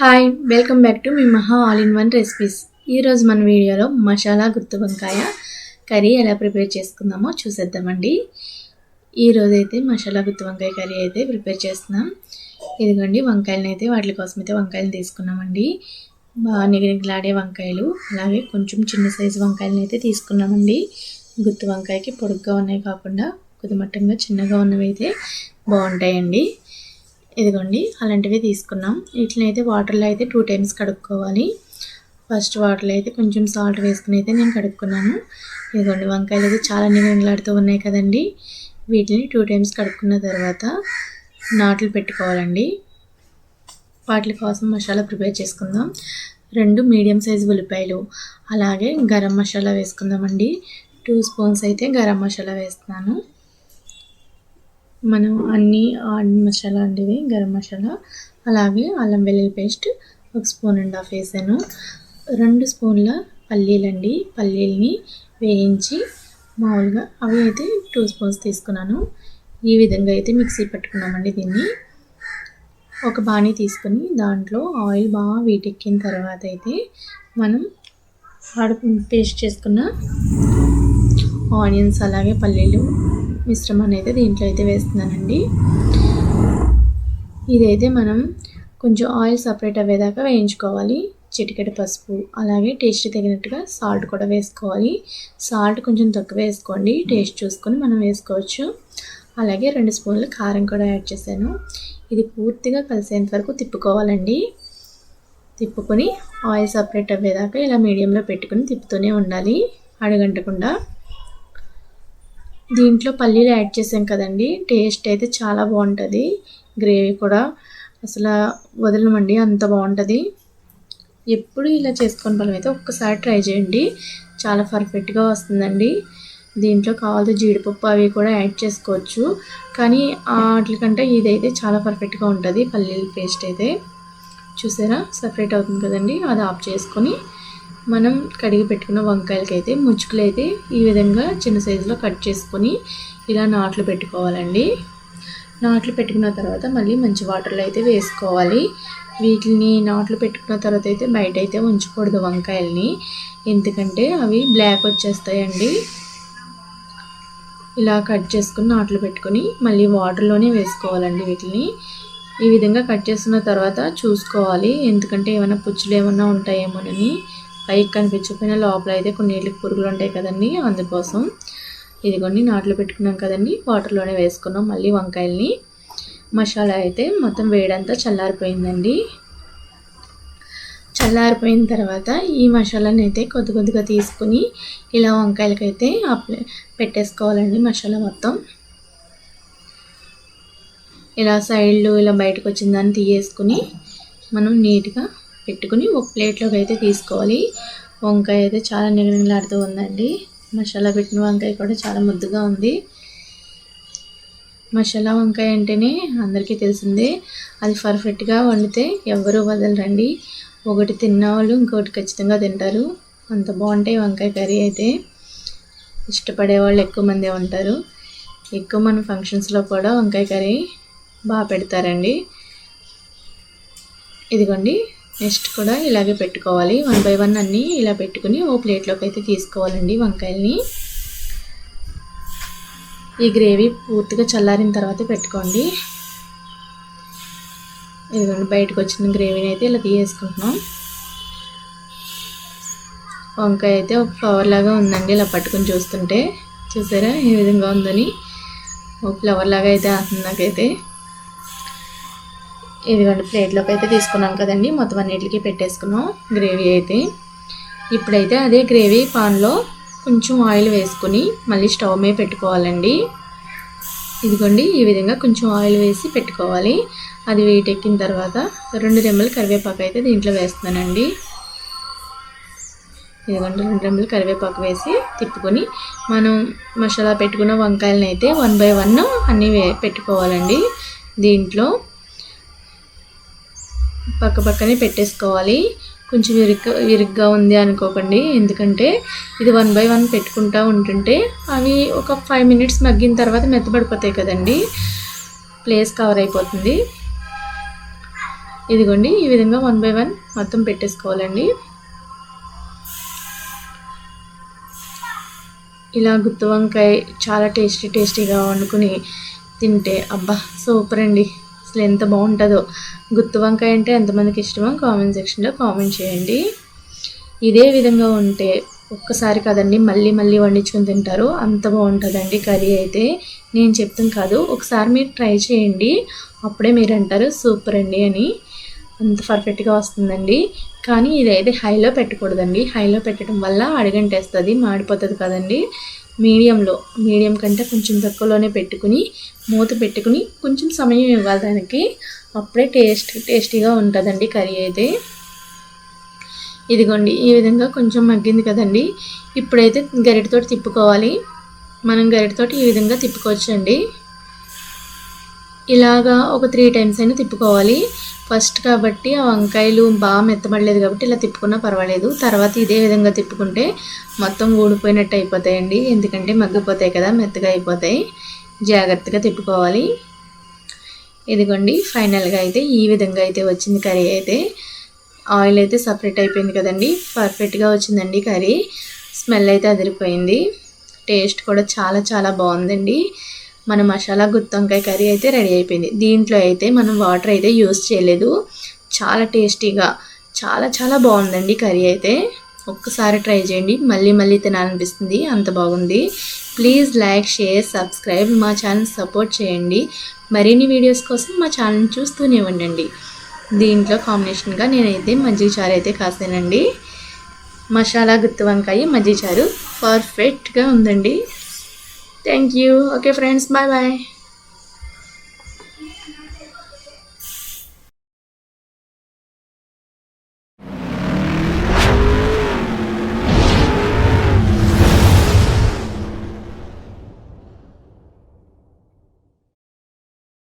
Hi welcome back to మీ Maha all in one recipes ఈరోజు మన వీడియోలో మసాలా గుత్తి వంకాయ కర్రీ ఎలా ప్రిపేర్ చేసుకుందామో చూసేద్దామండి. ఈరోజు అయితే మసాలా గుత్తి వంకాయ కర్రీ అయితే ప్రిపేర్ చేస్తున్నాం. ఇదిగోండి వంకాయలను అయితే వాటి కోసం అయితే వంకాయలు తీసుకున్నామండి. బాగా నిగనిగలాడే వంకాయలు అలాగే కొంచెం చిన్న సైజు వంకాయలను అయితే తీసుకున్నామండి. గుత్తి వంకాయకి పొడుగ్గా ఉన్నాయి కాకుండా కొద్దిమట్టంగా చిన్నగా ఉన్నవి అయితే బాగుంటాయండి. ఇదిగోండి అలాంటివి తీసుకున్నాం. వీటిని అయితే వాటర్లో అయితే టూ టైమ్స్ కడుక్కోవాలి. ఫస్ట్ వాటర్లో అయితే కొంచెం సాల్ట్ వేసుకుని అయితే నేను కడుక్కున్నాను. ఇదిగోండి వంకాయలు అయితే చాలా నిగలాడుతూ ఉన్నాయి కదండి. వీటిని టూ టైమ్స్ కడుక్కున్న తర్వాత నాట్లు పెట్టుకోవాలండి. వాటి కోసం మసాలా ప్రిపేర్ చేసుకుందాం. రెండు మీడియం సైజు ఉల్లిపాయలు అలాగే గరం మసాలా వేసుకుందామండి. టూ స్పూన్స్ అయితే గరం మసాలా వేస్తున్నాను. మనం అన్ని మసాలా అండి గరం మసాలా అలాగే అల్లం వెల్లుల్లి పేస్ట్ ఒక స్పూన్ అండ్ హాఫ్ వేసాను. రెండు స్పూన్ల పల్లీలండి. పల్లీలని వేయించి మామూలుగా అవి అయితే టూ స్పూన్స్ తీసుకున్నాను. ఈ విధంగా అయితే మిక్సీ పెట్టుకున్నామండి దీన్ని. ఒక బాణీ తీసుకొని దాంట్లో ఆయిల్ బాగా వీటెక్కిన తర్వాత అయితే మనం ఆడ పేస్ట్ చేసుకున్న ఆనియన్స్ అలాగే పల్లీలు మిశ్రమాన్ని అయితే దీంట్లో అయితే వేస్తున్నానండి. ఇదైతే మనం కొంచెం ఆయిల్ సపరేట్ అయ్యేదాకా వేయించుకోవాలి. చిటికెట పసుపు అలాగే టేస్ట్ తగినట్టుగా సాల్ట్ కూడా వేసుకోవాలి. సాల్ట్ కొంచెం తక్కువ వేసుకోండి. టేస్ట్ చూసుకొని మనం వేసుకోవచ్చు. అలాగే రెండు స్పూన్లు కారం కూడా యాడ్ చేశాను. ఇది పూర్తిగా కలిసేంత వరకు తిప్పుకోవాలండి. తిప్పుకొని ఆయిల్ సపరేట్ అయ్యేదాకా ఇలా మీడియంలో పెట్టుకుని తిప్పుతూనే ఉండాలి. అడగంటకుండా దీంట్లో పల్లీలు యాడ్ చేసాం కదండి. టేస్ట్ అయితే చాలా బాగుంటుంది. గ్రేవీ కూడా అసలు వదలమండి అంత బాగుంటుంది. ఎప్పుడు ఇలా చేసుకొని పని అయితే ఒక్కసారి ట్రై చేయండి. చాలా పర్ఫెక్ట్గా వస్తుందండి. దీంట్లో కావాల్సిన జీడిపప్పు అవి కూడా యాడ్ చేసుకోవచ్చు. కానీ వాటికంటే ఇదైతే చాలా పర్ఫెక్ట్గా ఉంటుంది పల్లీల పేస్ట్ అయితే. చూసారా? సపరేట్ అవుతుంది కదండి. అది ఆఫ్ చేసుకొని మనం కడిగి పెట్టుకున్న వంకాయలకి అయితే ముచ్చుకులు అయితే ఈ విధంగా చిన్న సైజులో కట్ చేసుకొని ఇలా నాట్లు పెట్టుకోవాలండి. నాట్లు పెట్టుకున్న తర్వాత మళ్ళీ మంచి వాటర్లో అయితే వేసుకోవాలి. వీటిని నాట్లు పెట్టుకున్న తర్వాత అయితే బయట అయితే ఉంచకూడదు వంకాయల్ని. ఎందుకంటే అవి బ్లాక్ వచ్చేస్తాయండి. ఇలా కట్ చేసుకుని నాట్లు పెట్టుకొని మళ్ళీ వాటర్లోనే వేసుకోవాలండి వీటిని. ఈ విధంగా కట్ చేసుకున్న తర్వాత చూసుకోవాలి. ఎందుకంటే ఏమైనా పుచ్చులు ఏమైనా ఉంటాయేమోనని. పైకి కనిపించకపోయినా లోపల అయితే కొన్ని నీళ్ళకి పురుగులు ఉంటాయి కదండి అందుకోసం. ఇదిగోండి నాట్లు పెట్టుకున్నాం కదండి వాటర్లోనే వేసుకున్నాం మళ్ళీ వంకాయల్ని. మసాలా అయితే మొత్తం వేడంతా చల్లారిపోయిందండి. చల్లారిపోయిన తర్వాత ఈ మసాలాని అయితే కొద్ది కొద్దిగా తీసుకుని ఇలా వంకాయలకైతే అప్లై పెట్టేసుకోవాలండి మసాలా మొత్తం. ఇలా సైడ్లు ఇలా బయటకు వచ్చిందని తీయేసుకుని మనం నీట్గా పెట్టుకుని ఒక ప్లేట్లోకి అయితే తీసుకోవాలి. వంకాయ అయితే చాలా నిగనిగలాడుతూ ఉందండి. మసాలా పెట్టిన వంకాయ కూడా చాలా ముద్దుగా ఉంది. మసాలా వంకాయ అంటేనే అందరికీ తెలిసిందే. అది పర్ఫెక్ట్గా వండితే ఎవ్వరూ వదలరండి. ఒకటి తిన్న వాళ్ళు ఇంకోటి ఖచ్చితంగా తింటారు. అంత బాగుంటాయి వంకాయ కర్రీ అయితే. ఇష్టపడే వాళ్ళు ఎక్కువ మందే ఉంటారు. ఎక్కువ మన ఫంక్షన్స్లో కూడా వంకాయ కర్రీ బాగా పెడతారండి. ఇదిగోండి. నెక్స్ట్ కూడా ఇలాగే పెట్టుకోవాలి. వన్ బై వన్ అన్నీ ఇలా పెట్టుకుని ఓ ప్లేట్లోకి అయితే తీసుకోవాలండి వంకాయల్ని. ఈ గ్రేవీ పూర్తిగా చల్లారిన తర్వాత పెట్టుకోండి. ఇదిగోండి బయటకు వచ్చిన గ్రేవీని అయితే ఇలా తీసేసుకుంటున్నాం. వంకాయ అయితే ఒక ఫ్లవర్ లాగా ఉందండి ఇలా పట్టుకుని చూస్తుంటే. చూసారా? ఏ విధంగా ఉందని. ఒక ఫ్లవర్ లాగా అయితే అవుతుంది నాకైతే. ఇదిగోండి ప్లేట్లోకి అయితే తీసుకున్నాం కదండి. మొత్తం అన్నిటికీ పెట్టేసుకున్నాం. గ్రేవీ అయితే. ఇప్పుడైతే అదే గ్రేవీ పాన్లో కొంచెం ఆయిల్ వేసుకుని మళ్ళీ స్టవ్ మీద పెట్టుకోవాలండి. ఇదిగోండి ఈ విధంగా కొంచెం ఆయిల్ వేసి పెట్టుకోవాలి. అది ఎక్కిన తర్వాత రెండు రెమ్మలు కరివేపాకు అయితే దీంట్లో వేస్తున్నానండి. ఇదిగోండి రెండు రెమ్మలు కరివేపాకు వేసి తిప్పుకొని మనం మసాలా పెట్టుకున్న వంకాయలను అయితే వన్ బై వన్ అన్నీ పెట్టుకోవాలండి. దీంట్లో పక్క పక్కనే పెట్టేసుకోవాలి. కొంచెం ఇరుగ్గా ఇరుగ్గా ఉంది అనుకోకండి. ఎందుకంటే ఇది వన్ బై వన్ పెట్టుకుంటూ ఉంటుంటే అవి ఒక ఫైవ్ మినిట్స్ మగ్గిన తర్వాత మెత్తబడిపోతాయి కదండి. ప్లేస్ కవర్ అయిపోతుంది. ఇదిగోండి ఈ విధంగా వన్ బై వన్ మొత్తం పెట్టేసుకోవాలండి. ఇలా గుత్తి వంకాయ చాలా టేస్టీ టేస్టీగా వండుకుని తింటే అబ్బా సూపర్ అండి అసలు ఎంత బాగుంటుందో. గుత్తి వంకాయ అంటే ఎంతమందికి ఇష్టమో కామెంట్ సెక్షన్లో కామెంట్ చేయండి. ఇదే విధంగా ఉంటే ఒక్కసారి కదండి మళ్ళీ మళ్ళీ వండించుకొని తింటారు. అంత బాగుంటుందండి కర్రీ అయితే. నేను చెప్తాం కాదు ఒకసారి మీరు ట్రై చేయండి. అప్పుడే మీరు అంటారు సూపర్ అండి అని. అంత పర్ఫెక్ట్గా వస్తుందండి. కానీ ఇదైతే హైలో పెట్టకూడదండి. హైలో పెట్టడం వల్ల అడగంటేస్తుంది మాడిపోతుంది కదండి. మీడియంలో మీడియం కంటే కొంచెం తక్కువలోనే పెట్టుకుని మూత పెట్టుకుని కొంచెం సమయం ఇవ్వాలి దానికి అప్పుడే టేస్ట్ టేస్టీగా ఉంటుందండి కర్రీ అయితే. ఇదిగోండి ఈ విధంగా కొంచెం మగ్గింది కదండి. ఇప్పుడైతే గరిటతోటి తిప్పుకోవాలి. మనం గరిటతోటి ఈ విధంగా తిప్పుకోవచ్చండి. ఇలాగా ఒక త్రీ టైమ్స్ అయినా తిప్పుకోవాలి. ఫస్ట్ కాబట్టి ఆ వంకాయలు బాగా మెత్తబడలేదు కాబట్టి ఇలా తిప్పుకున్నా పర్వాలేదు. తర్వాత ఇదే విధంగా తిప్పుకుంటే మొత్తం ఊడిపోయినట్టు అయిపోతాయండి. ఎందుకంటే మగ్గిపోతాయి కదా మెత్తగా అయిపోతాయి. జాగ్రత్తగా తిప్పుకోవాలి. ఇదిగోండి ఫైనల్గా అయితే ఈ విధంగా అయితే వచ్చింది కర్రీ అయితే. ఆయిల్ అయితే సపరేట్ అయిపోయింది కదండి. పర్ఫెక్ట్గా వచ్చిందండి కర్రీ. స్మెల్ అయితే అదిరిపోయింది. టేస్ట్ కూడా చాలా చాలా బాగుందండి. మన మసాలా గుత్తొంకాయ కర్రీ అయితే రెడీ అయిపోయింది. దీంట్లో అయితే మనం వాటర్ అయితే యూస్ చేయలేదు. చాలా టేస్టీగా చాలా చాలా బాగుందండి కర్రీ అయితే. ఒక్కసారి ట్రై చేయండి. మళ్ళీ మళ్ళీ తినాలనిపిస్తుంది. అంత బాగుంది. Please like share subscribe. మా ఛానల్ సపోర్ట్ చేయండి. మరిన్ని వీడియోస్ కోసం మా ఛానల్ చూస్తూనే ఉండండి. దీంట్లో కాంబినేషన్గా నేనైతే మజ్జిగ చారు అయితే కాసానండి మసాలా గుత్తి వంకాయ మజ్జిగ చారు పర్ఫెక్ట్గా ఉందండి. Thank you. Okay, friends. Bye bye.